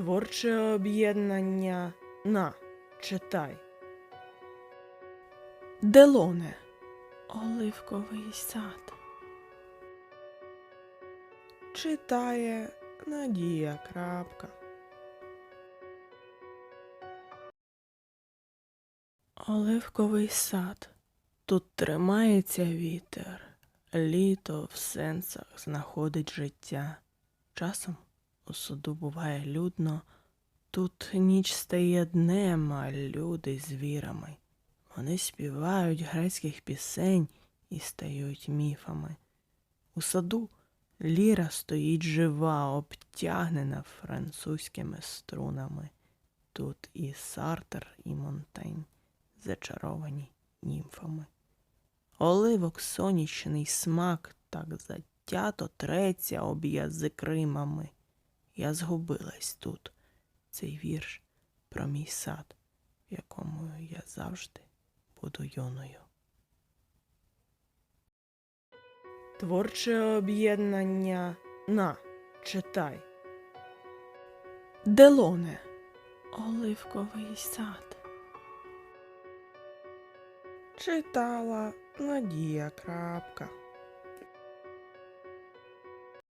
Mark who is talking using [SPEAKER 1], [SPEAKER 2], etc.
[SPEAKER 1] Творче об'єднання на читай. Делоне. Оливковий сад. Читає Надія Крапка. Оливковий сад. Тут тримається вітер. Літо в сенсах знаходить життя. Часом у суду буває людно. Тут ніч стає днем, а люди звірами. Вони співають грецьких пісень і стають міфами. У саду ліра стоїть жива, обтягнена французькими струнами. Тут і Сартер, і Монтень зачаровані німфами. Оливок сонячний смак так затято треться об язик римами. Я згубилась тут, цей вірш про мій сад, в якому я завжди буду юною. Творче об'єднання на читай. Делоне. Оливковий сад. Читала Надія Крапка.